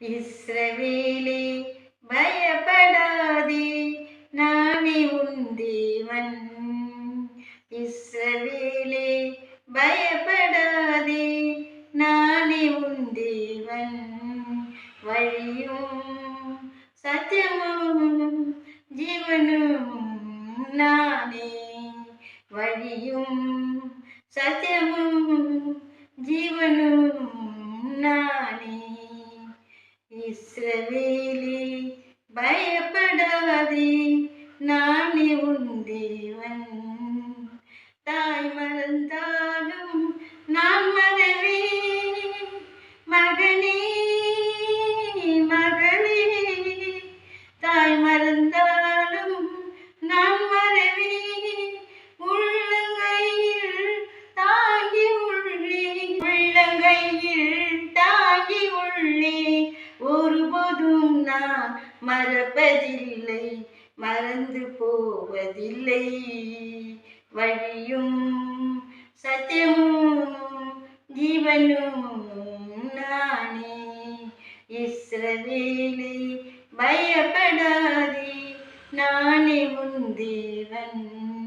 இஸ்ரவேலே பயப்படாதே நானே உன் தேவன் இஸ்ரவேலே பயப்படாதே நானே உன் தேவன் வழியும் சத்தியமும் ஜீவனும் நானே வழியும் சத்தியமும் ஜீவனும் நானே இஸ்ரவேலே பயப்படாதே நானே உன் தேவன். தாய் மறந்தாலும் நான் மறவே மகனே மகளே. தாய் மறந்தாலும் நான் மறவே உள்ளங்கையில் தாங்கி உள்ளே உள்ளங்கையில் தாங்கி உள்ளே. ஒருபோதும் நான் மறப்பதில்லை மறந்து போவதில்லை. வழியும் சத்தியமும் ஜீவனும் நானே. இஸ்ரவேலே பயப்படாதே நானே உன் தேவன்.